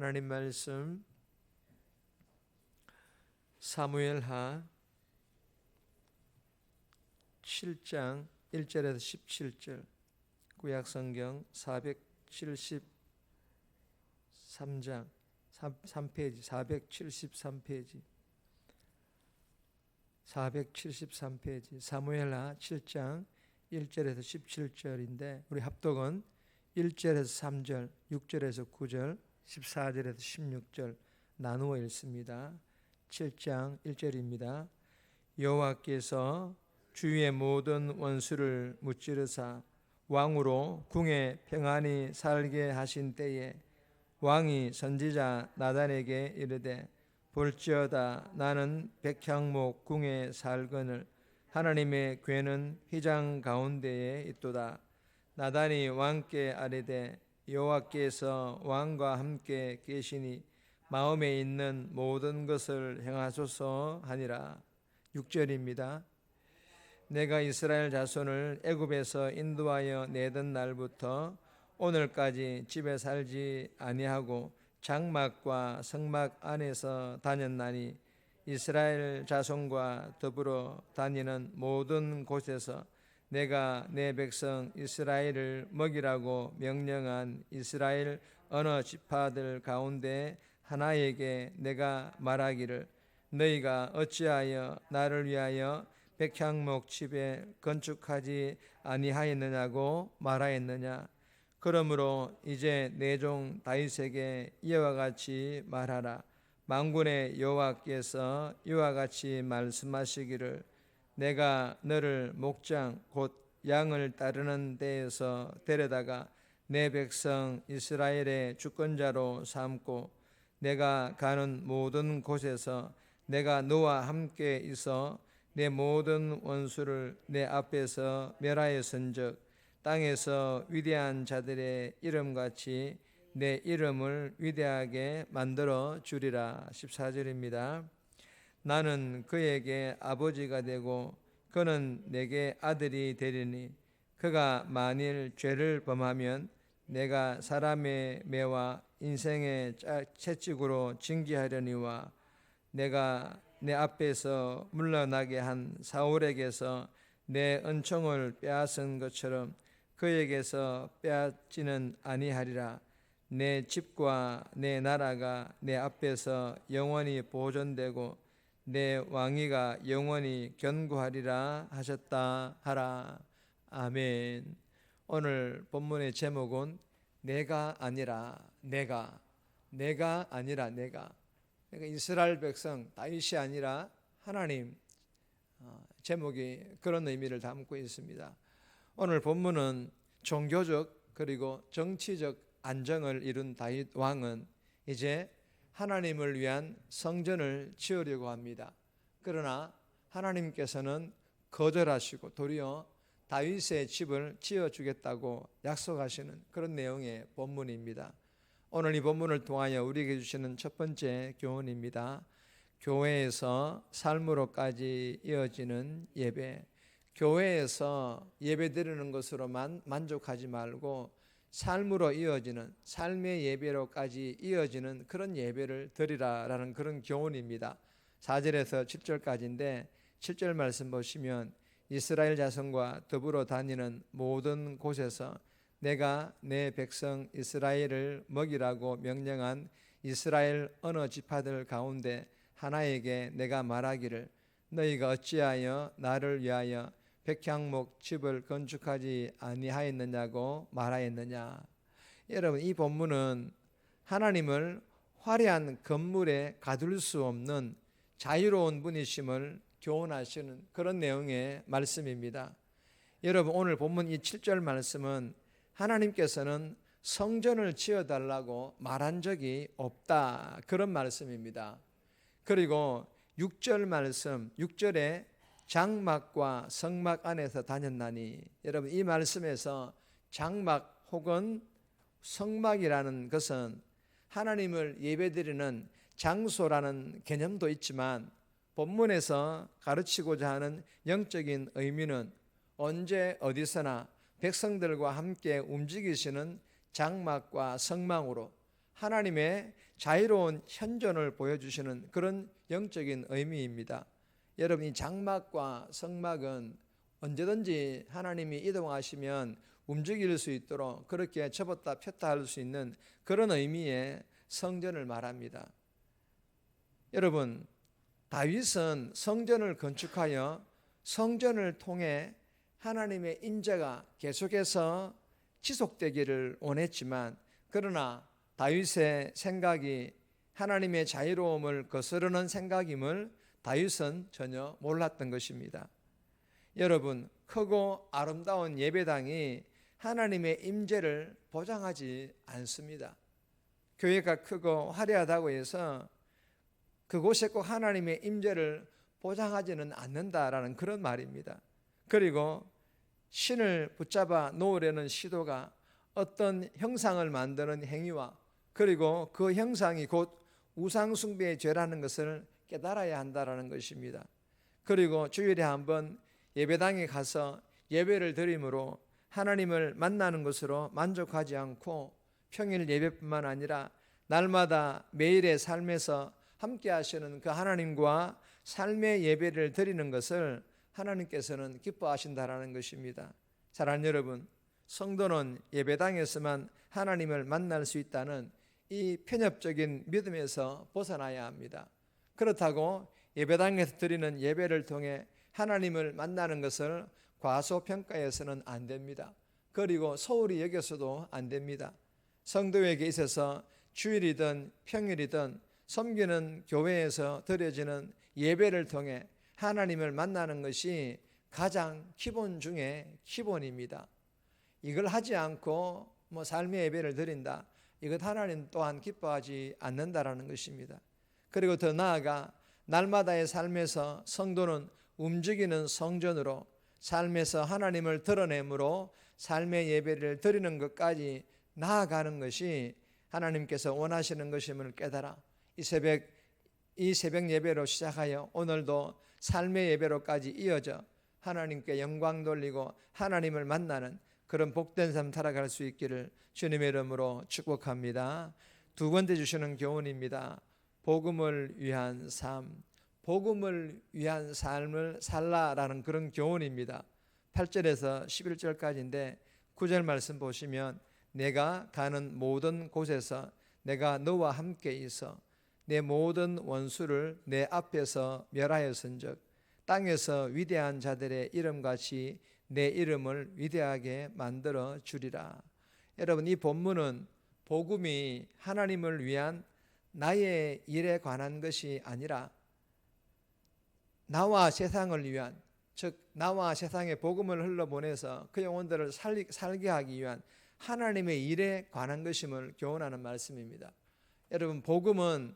하나님 말씀. 사무엘하 7장 1절에서 17절. 구약 성경 473장. 3페이지 473페이지. 473페이지. 사무엘하 7장 1절에서 17절인데 우리 합독은 1절에서 3절, 6절에서 9절, 14절에서 16절 나누어 읽습니다. 7장 1절입니다. 여호와께서 주위의 모든 원수를 무찌르사 왕으로 궁에 평안히 살게 하신 때에 왕이 선지자 나단에게 이르되 볼지어다 나는 백향목 궁에 살거늘 하나님의 괴는 휘장 가운데에 있도다 나단이 왕께 아뢰되 여호와께서 왕과 함께 계시니 마음에 있는 모든 것을 행하소서 하니라. 6절입니다. 내가 이스라엘 자손을 애굽에서 인도하여 내던 날부터 오늘까지 집에 살지 아니하고 장막과 성막 안에서 다녔나니 이스라엘 자손과 더불어 다니는 모든 곳에서 내가 내 백성 이스라엘을 먹이라고 명령한 이스라엘 어느 지파들 가운데 하나에게 내가 말하기를 너희가 어찌하여 나를 위하여 백향목 집에 건축하지 아니하였느냐고 말하였느냐? 그러므로 이제 내종 다윗에게 이와 같이 말하라. 망군의 여호와께서 이와 같이 말씀하시기를 내가 너를 목장 곧 양을 따르는 데에서 데려다가 내 백성 이스라엘의 주권자로 삼고 내가 가는 모든 곳에서 내가 너와 함께 있어 내 모든 원수를 내 앞에서 멸하였은즉 땅에서 위대한 자들의 이름같이 내 이름을 위대하게 만들어 주리라 14절입니다. 나는 그에게 아버지가 되고 그는 내게 아들이 되리니 그가 만일 죄를 범하면 내가 사람의 매와 인생의 채찍으로 징계하려니와 내가 내 앞에서 물러나게 한 사울에게서 내 은총을 빼앗은 것처럼 그에게서 빼앗지는 아니하리라. 내 집과 내 나라가 내 앞에서 영원히 보존되고 내 왕위가 영원히 견고하리라 하셨다 하라. 아멘. 오늘 본문의 제목은 내가 아니라 내가 내가 아니라 내가. 그러니까 이스라엘 백성 다윗이 아니라 하나님. 어, 제목이 그런 의미를 담고 있습니다. 오늘 본문은 종교적 그리고 정치적 안정을 이룬 다윗 왕은 이제 하나님을 위한 성전을 지으려고 합니다. 그러나 하나님께서는 거절하시고 도리어 다윗의 집을 지어 주겠다고 약속하시는 그런 내용의 본문입니다. 오늘 이 본문을 통하여 우리에게 주시는 첫 번째 교훈입니다. 교회에서 삶으로까지 이어지는 예배. 교회에서 예배 드리는 것으로만 만족하지 말고 삶으로 이어지는 삶의 예배로까지 이어지는 그런 예배를 드리라라는 그런 교훈입니다. 4절에서 7절까지인데 7절 말씀 보시면 이스라엘 자손과 더불어 다니는 모든 곳에서 내가 내 백성 이스라엘을 먹이라고 명령한 이스라엘 어느 지파들 가운데 하나에게 내가 말하기를 너희가 어찌하여 나를 위하여 백향목 집을 건축하지 아니하였느냐고 말하였느냐 여러분 이 본문은 하나님을 화려한 건물에 가둘 수 없는 자유로운 분이심을 교훈하시는 그런 내용의 말씀입니다. 여러분 오늘 본문 이 7절 말씀은 하나님께서는 성전을 지어 달라고 말한 적이 없다. 그런 말씀입니다. 그리고 6절 말씀, 6절에 장막과 성막 안에서 다녔나니 여러분 이 말씀에서 장막 혹은 성막이라는 것은 하나님을 예배드리는 장소라는 개념도 있지만 본문에서 가르치고자 하는 영적인 의미는 언제 어디서나 백성들과 함께 움직이시는 장막과 성망으로 하나님의 자유로운 현존을 보여주시는 그런 영적인 의미입니다. 여러분 이 장막과 성막은 언제든지 하나님이 이동하시면 움직일 수 있도록 그렇게 접었다 폈다 할 수 있는 그런 의미의 성전을 말합니다. 여러분 다윗은 성전을 건축하여 성전을 통해 하나님의 인자가 계속해서 지속되기를 원했지만 그러나 다윗의 생각이 하나님의 자유로움을 거스르는 생각임을 다윗은 전혀 몰랐던 것입니다. 여러분, 크고 아름다운 예배당이 하나님의 임재를 보장하지 않습니다. 교회가 크고 화려하다고 해서 그곳에 꼭 하나님의 임재를 보장하지는 않는다라는 그런 말입니다. 그리고 신을 붙잡아 놓으려는 시도가 어떤 형상을 만드는 행위와 그리고 그 형상이 곧 우상숭배의 죄라는 것을 깨달아야 한다라는 것입니다. 그리고 주일에 한번 예배당에 가서 예배를 드림으로 하나님을 만나는 것으로 만족하지 않고 평일 예배뿐만 아니라 날마다 매일의 삶에서 함께 하시는 그 하나님과 삶의 예배를 드리는 것을 하나님께서는 기뻐하신다라는 것입니다. 사랑하는 여러분, 성도는 예배당에서만 하나님을 만날 수 있다는 이 편협적인 믿음에서 벗어나야 합니다. 그렇다고 예배당에서 드리는 예배를 통해 하나님을 만나는 것을 과소평가해서는 안 됩니다. 그리고 소홀히 여겨서도 안 됩니다. 성도에게 있어서 주일이든 평일이든 섬기는 교회에서 드려지는 예배를 통해 하나님을 만나는 것이 가장 기본 중에 기본입니다. 이걸 하지 않고 뭐 삶의 예배를 드린다. 이것 하나님 또한 기뻐하지 않는다라는 것입니다. 그리고 더 나아가 날마다의 삶에서 성도는 움직이는 성전으로 삶에서 하나님을 드러내므로 삶의 예배를 드리는 것까지 나아가는 것이 하나님께서 원하시는 것임을 깨달아 이 새벽 이 새벽 예배로 시작하여 오늘도 삶의 예배로까지 이어져 하나님께 영광 돌리고 하나님을 만나는 그런 복된 삶 살아갈 수 있기를 주님의 이름으로 축복합니다. 두 번째 주시는 교훈입니다. 복음을 위한 삶, 복음을 위한 삶을 살라라는 그런 교훈입니다. 8절에서 11절까지인데 9절 말씀 보시면 내가 가는 모든 곳에서 내가 너와 함께 있어 내 모든 원수를 내 앞에서 멸하였은즉 땅에서 위대한 자들의 이름같이 내 이름을 위대하게 만들어 주리라. 여러분 이 본문은 복음이 하나님을 위한 나의 일에 관한 것이 아니라 나와 세상을 위한 즉 나와 세상에 복음을 흘러보내서 그 영혼들을 살리, 살게 하기 위한 하나님의 일에 관한 것임을 교훈하는 말씀입니다. 여러분 복음은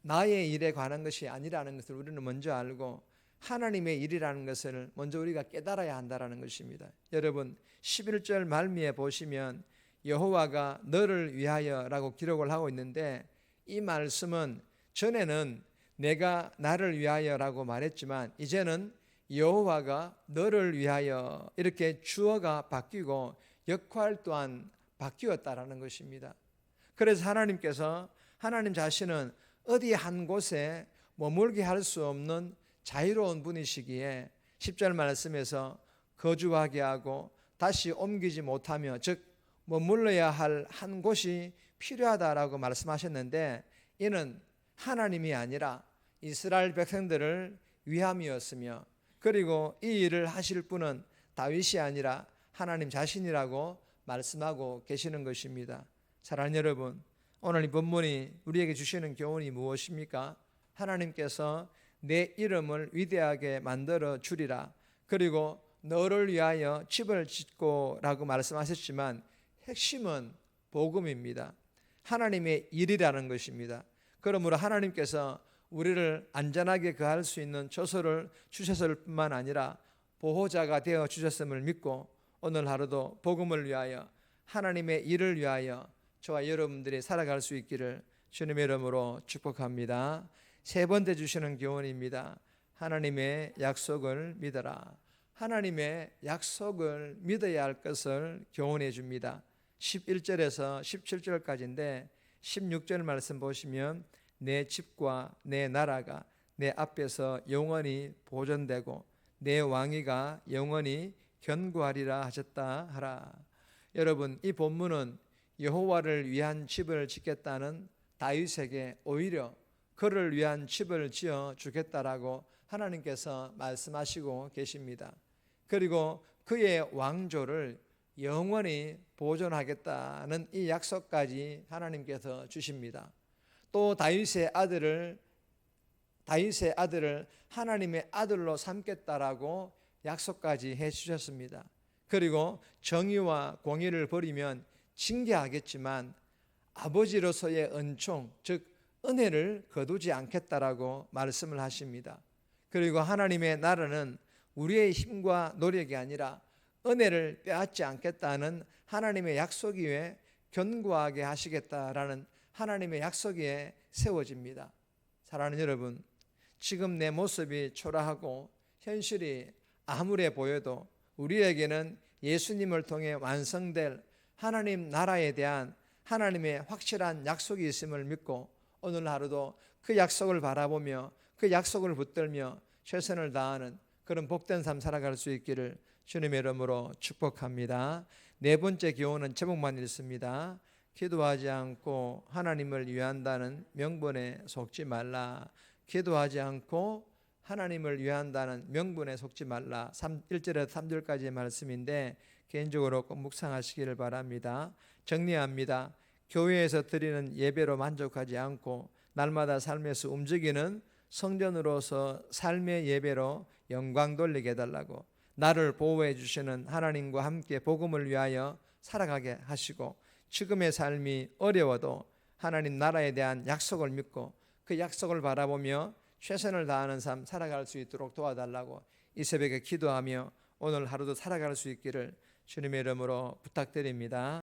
나의 일에 관한 것이 아니라는 것을 우리는 먼저 알고 하나님의 일이라는 것을 먼저 우리가 깨달아야 한다라는 것입니다. 여러분 11절 말미에 보시면 여호와가 너를 위하여라고 기록을 하고 있는데 이 말씀은 전에는 내가 나를 위하여라고 말했지만 이제는 여호와가 너를 위하여 이렇게 주어가 바뀌고 역할 또한 바뀌었다라는 것입니다. 그래서 하나님께서 하나님 자신은 어디 한 곳에 머물게 할 수 없는 자유로운 분이시기에 10절 말씀에서 거주하게 하고 다시 옮기지 못하며 즉 머물러야 할 한 곳이 필요하다라고 말씀하셨는데 이는 하나님이 아니라 이스라엘 백성들을 위함이었으며 그리고 이 일을 하실 분은 다윗이 아니라 하나님 자신이라고 말씀하고 계시는 것입니다. 사랑하는 여러분, 오늘 이 본문이 우리에게 주시는 교훈이 무엇입니까? 하나님께서 내 이름을 위대하게 만들어 주리라. 그리고 너를 위하여 집을 짓고라고 말씀하셨지만 핵심은 복음입니다. 하나님의 일이라는 것입니다. 그러므로 하나님께서 우리를 안전하게 거할 수 있는 처소를 주셨을 뿐만 아니라 보호자가 되어 주셨음을 믿고 오늘 하루도 복음을 위하여 하나님의 일을 위하여 저와 여러분들이 살아갈 수 있기를 주님의 이름으로 축복합니다. 세 번째 주시는 교훈입니다. 하나님의 약속을 믿어라. 하나님의 약속을 믿어야 할 것을 교훈해 줍니다. 11절에서 17절까지인데 16절 말씀 보시면 내 집과 내 나라가 내 앞에서 영원히 보존되고 내 왕위가 영원히 견고하리라 하셨다 하라. 여러분 이 본문은 여호와를 위한 집을 짓겠다는 다윗에게 오히려 그를 위한 집을 지어 주겠다라고 하나님께서 말씀하시고 계십니다. 그리고 그의 왕조를 영원히 보존하겠다는 이 약속까지 하나님께서 주십니다. 또 다윗의 아들을 다윗의 아들을 하나님의 아들로 삼겠다라고 약속까지 해 주셨습니다. 그리고 정의와 공의를 버리면 징계하겠지만 아버지로서의 은총 즉 은혜를 거두지 않겠다라고 말씀을 하십니다. 그리고 하나님의 나라는 우리의 힘과 노력이 아니라 은혜를 빼앗지 않겠다는 하나님의 약속 위에 견고하게 하시겠다라는 하나님의 약속 위에 세워집니다. 사랑하는 여러분, 지금 내 모습이 초라하고 현실이 암울해 보여도 우리에게는 예수님을 통해 완성될 하나님 나라에 대한 하나님의 확실한 약속이 있음을 믿고 오늘 하루도 그 약속을 바라보며 그 약속을 붙들며 최선을 다하는 그런 복된 삶 살아갈 수 있기를 주님의 이름으로 축복합니다. 네 번째 교훈은 제목만 읽습니다. 기도하지 않고 하나님을 위한다는 명분에 속지 말라. 기도하지 않고 하나님을 위한다는 명분에 속지 말라. 3, 1절에서 3절까지의 말씀인데 개인적으로 꼭 묵상하시기를 바랍니다. 정리합니다. 교회에서 드리는 예배로 만족하지 않고 날마다 삶에서 움직이는 성전으로서 삶의 예배로 영광 돌리게 해달라고 나를 보호해 주시는 하나님과 함께 복음을 위하여 살아가게 하시고 지금의 삶이 어려워도 하나님 나라에 대한 약속을 믿고 그 약속을 바라보며 최선을 다하는 삶 살아갈 수 있도록 도와달라고 이 새벽에 기도하며 오늘 하루도 살아갈 수 있기를 주님의 이름으로 부탁드립니다.